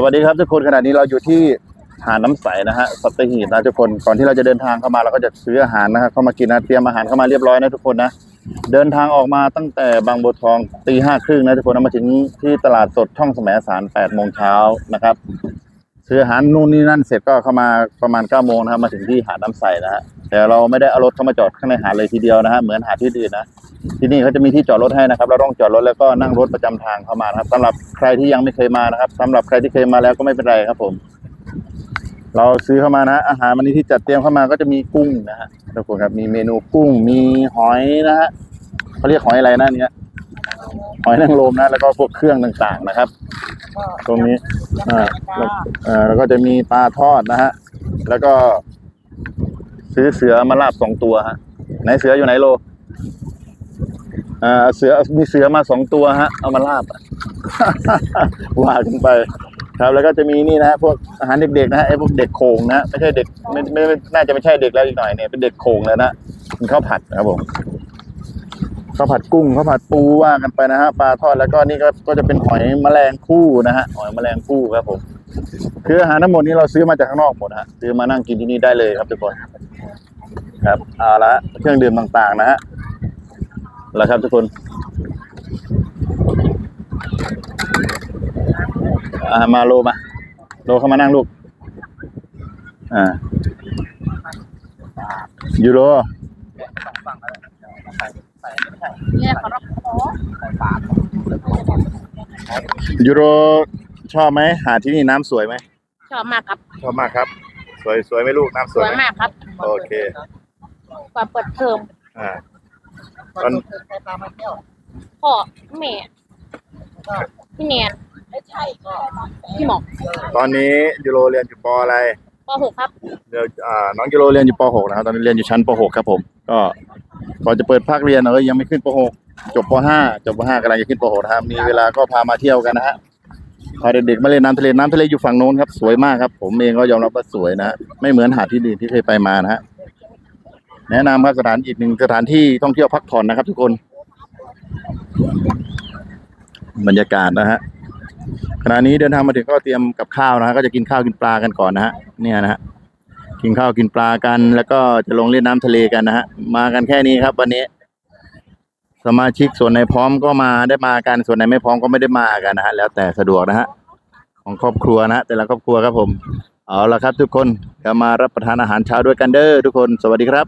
สวัสดีครับทุกคนขณะนี้เราอยู่ที่หาดน้ำใสนะฮะสัตหีบนะทุกคนก่อนที่เราจะเดินทางเข้ามาเราก็จะซื้ออาหารนะครับเข้ามากินนะเตรียมอาหารเข้ามาเรียบร้อยนะทุกคนนะเดินทางออกมาตั้งแต่บางบัวทองตีห้าครึ่งนะทุกคนนะมาถึงที่ตลาดสดช่องแสมสารแปดโมงเช้านะครับซื้ออาหารนู่นนี่นั่นเสร็จก็เข้ามาประมาณเก้าโมงนะครับมาถึงที่หาดน้ำใสนะฮะ แต่เราไม่ได้เอารถเข้ามาจอดข้างในหาดเลยทีเดียวนะฮะเหมือนหาดที่อื่นนะที่นี่เขาจะมีที่จอดรถให้นะครับ เราต้องจอดรถแล้วก็นั่งรถประจำทางเข้ามานะครับสำหรับใครที่ยังไม่เคยมานะครับสำหรับใครที่เคยมาแล้วก็ไม่เป็นไรครับผม เราซื้อเข้ามานะอาหารวันนี้ที่จัดเตรียมเข้ามาก็จะมีกุ้งนะฮะทุกคนครับมีเมนูกุ้ง มีหอยนะฮะเขาเรียกหอยอะไรนะเนี่ยหอยนางรมนะแล้วก็พวกเครื่องต่างๆนะครับ ตรงนี้อ่าแล้วก็จะมีปลาทอดนะฮะแล้วก็ ซื้อเสือมาลาบสองตัวฮะไหนเสืออยู่ไหนโลอ่าเสือมีเสือมาสองตัวฮะ เอามาลาบว่ากันไป ครับแล้วก็จะมีนี่นะฮะพวกอาหารเด็กๆนะฮะไอ้พวกเด็กโขงนะไม่ใช่เด็กไม่ไม่ไม่น่าจะไม่ใช่เด็กแล้วอีกหน่อยเนี่ยเป็นเด็กโขงแล้วนะเป็นข้าวผัดนะครับผมข้าวผัดกุ้งข้าวผัดปูว่ากันไปนะฮะปลาทอดแล้วก็นี่ก็ก็จะเป็นหอยแมลงภู่นะฮะหอยแมลงภู่ครับผมคืออาหารทั้งหมดนี้เราซื้อมาจากข้างนอกหมดฮะซื้อมานั่งกินที่นี่ได้เลยครับทุกคน ครับเอาละเครื่องดื่มต่างๆนะฮะแล้วครับทุกคนอ่ามาโลมาโลเข้ามานั่งลูก อ่ายูโรเนี่ยเขารับขอยูโรชอบไหมหาดที่นี่น้ำสวยไหมชอบมากครับ ชอบมากครับ สวยสวยไหมลูกน้ำสสวยวยไหมมากครับ โอเคกว่าเปิดเทอมอ่า ตอนพ่อแม่พี่เนียนพี่หมอกตอนนี้ยูโรเรียนอยู่ปออะไรปหกครับเดี๋ยวอ่าน้องยูโรเรียนอยู่ป .6 นะครับตอนนี้เรียนอยู่ชั้นป .6 ครับผม ก็ก่อนจะเปิดภาคเรียนเราก็ยังไม่ขึ้นป .6 จบป .5 จบป .5 กำลังจะขึ้นป .6 นะครับมีเวลาก็พามาเที่ยวกันนะฮะ พาเด็กๆมาเล่นน้ำทะเลน้ำทะเลอยู่ฝั่งโน้นครับสวยมากครับ ผมเองก็ยอมรับว่าสวยนะฮะไม่เหมือนหาดที่อื่นที่เคยไปมานะฮะแนะนำครับสถานอีกหนึ่งสถานที่ท่องเที่ยวพักผ่อนนะครับ ทุกคน บรรยากาศนะฮะขณะนี้เดินทางมาถึงก็เตรียมกับข้าวนะฮะก็จะกินข้าวกินปลากันก่อนนะฮะเนี่ยนะฮะกินข้าวกินปลากัน แล้วก็จะลงเล่นน้ำทะเลกันนะฮะมากันแค่นี้ครับ วันนี้ สมาชิกส่วนไหนพร้อมก็มาได้มากันส่วนไหนไม่พร้อมก็ไม่ได้มากันนะฮะแล้วแต่สะดวกนะฮะของครอบครัวนะแต่ละครอบครัวครับผมเอาละครับทุกคนจะมารับประทานอาหารเช้าด้วยกันเด้อทุกคนสวัสดีครับ